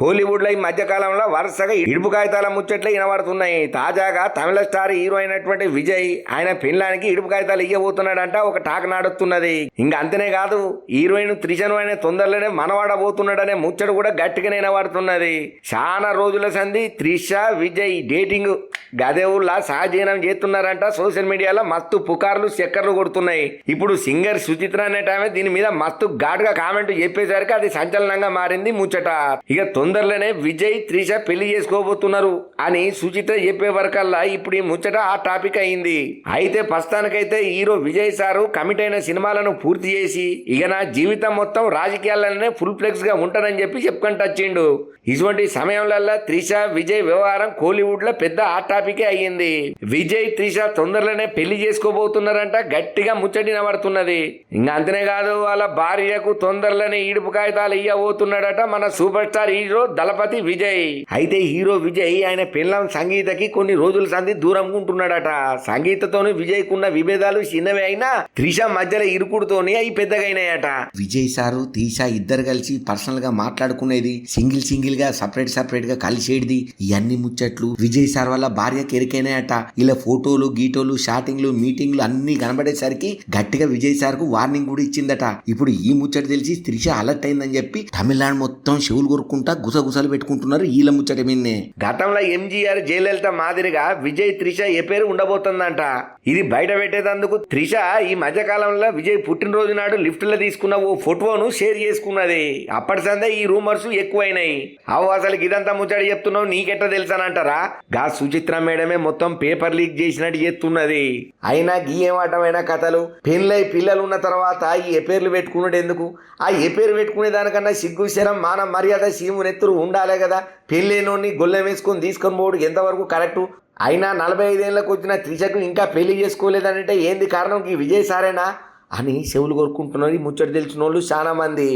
కోలీవుడ్లో ఈ మధ్యకాలంలో వరుసగా ఇడుపు కాగితాల ముచ్చట్లు వినబడుతున్నాయి. తాజాగా తమిళ స్టార్ హీరో అయినటువంటి విజయ్ ఆయన పెళ్ళానికి ఇడుపు కాగితాలు ఇయ్యబోతున్నాడంట ఒక టాక్ నాడుతున్నది ఇంకా అంతనే కాదు హీరోయిన్ త్రిజను అనే తొందరలోనే మనవాడబోతున్నాడనే ముచ్చట కూడా గట్టిగానే వినబడుతున్నది. చాలా రోజుల సంధి త్రిష విజయ్ డేటింగ్ గదే ఊళ్ళ సహజీవనం చేస్తున్నారంట. సోషల్ మీడియాలో మస్తు పుకార్లు చక్కర్లు కొడుతున్నాయి. ఇప్పుడు సింగర్ సుచిత్ర అనే టైమే దీని మీద మస్తు ఘాటుగా కామెంట్ చెప్పేసరికి అది సంచలనంగా మారింది ముచ్చట. ఇక తొందర తొందరలోనే విజయ్ త్రిష పెళ్ళి చేసుకోబోతున్నారు అని సుచిత్ర చెప్పే వరకల్లా ఇప్పుడు ఈ ముచ్చట ఆ టాపిక్ అయింది. అయితే ప్రస్తుతానికైతే హీరో విజయ్ సారు కమిట్ అయిన సినిమాలను పూర్తి చేసి ఇక నా జీవితం మొత్తం రాజకీయాలనే ఫుల్ ఫ్లెక్స్గా ఉంటానని చెప్పి చెప్పుకుంటూ వచ్చిండు ఇటువంటి సమయంలో త్రిష విజయ్ వ్యవహారం కోలీవుడ్లో పెద్ద ఆ టాపికే అయ్యింది. విజయ్ త్రిష తొందరలోనే పెళ్ళి చేసుకోబోతున్నారంట గట్టిగా ముచ్చటిన పడుతున్నది ఇంకా అంతనే కాదు వాళ్ళ భార్యకు తొందరలోనే ఈడుపు కాగితాలు ఇయ్యబోతున్నాడట మన super star hero Thalapathy Vijay. అయితే హీరో విజయ్ ఆయన పిల్లం సంగీతకి కొన్ని రోజుల సంది దూరం ఉంటున్నాడట సంగీతతోని విజయ్ కున్న విభేదాలు చిన్నవి అయినా త్రిష మధ్యలో ఇరుకుడుతోని అవి పెద్దగైనాయట. విజయ్ సారు తీసా ఇద్దరు కలిసి పర్సనల్గా మాట్లాడుకునేది సింగిల్ సింగిల్గా సపరేట్ సపరేట్గా కలిసేది ఇవన్నీ ముచ్చట్లు విజయ్ సార్ వల్ల భార్యకి ఎరికైనాయట ఇలా ఫోటోలు గీటోలు షాటింగ్లు మీటింగ్లు అన్ని కనబడేసరికి గట్టిగా విజయ్ సార్కు వార్నింగ్ కూడా ఇచ్చిందట. ఇప్పుడు ఈ ముచ్చట తెలిసి త్రిష అలర్ట్ అయిందని చెప్పి తమిళనాడు మొత్తం చెవులు కొరుక్కుంటా గుసగుసలు పెట్టుకుంటున్నారు ఈల ముచ్చట మీన్నే. గతంలో ఎంజీఆర్ జయలలిత మాదిరిగా విజయ్ త్రిష ఏ పేరు ఉండబోతుందంట. ఇది బయట పెట్టేటందుకు త్రిష ఈ మధ్యకాలంలో విజయ్ పుట్టినరోజు నాడు లిఫ్ట్లో తీసుకున్న ఓ ఫోటోను షేర్ చేసుకున్నది. అప్పటి సందే ఈ రూమర్స్ ఎక్కువైనాయి. అవు అసలు ఇదంతా ముచ్చట చెప్తున్నావు నీకెట్ట తెలుసానంటారా? గా సుచిత్ర మేడమే మొత్తం పేపర్ లీక్ చేసినట్టు చెప్తున్నది. అయినా గీ కథలు? పెళ్ళై పిల్లలు ఉన్న తర్వాత ఈ ఎపేర్లు పెట్టుకున్నాడు ఎందుకు? ఆ ఏ పేరు పెట్టుకునే దానికన్నా సిగ్గు శరం మాన మర్యాద సీము నెత్తురు ఉండాలి కదా. పెళ్ళైనోడిని గొల్లెం వేసుకొని తీసుకొని పోడు ఎంతవరకు కరెక్టు అయినా నలభై ఐదేళ్ళకు వచ్చిన త్రిశకులు ఇంకా పెళ్ళి చేసుకోలేదనంటే ఏంది కారణం? ఈ విజయ్ సారేనా? అని చెవులు కొరుకుంటున్నది ముచ్చట తెలిసిన వాళ్ళు చాలామంది.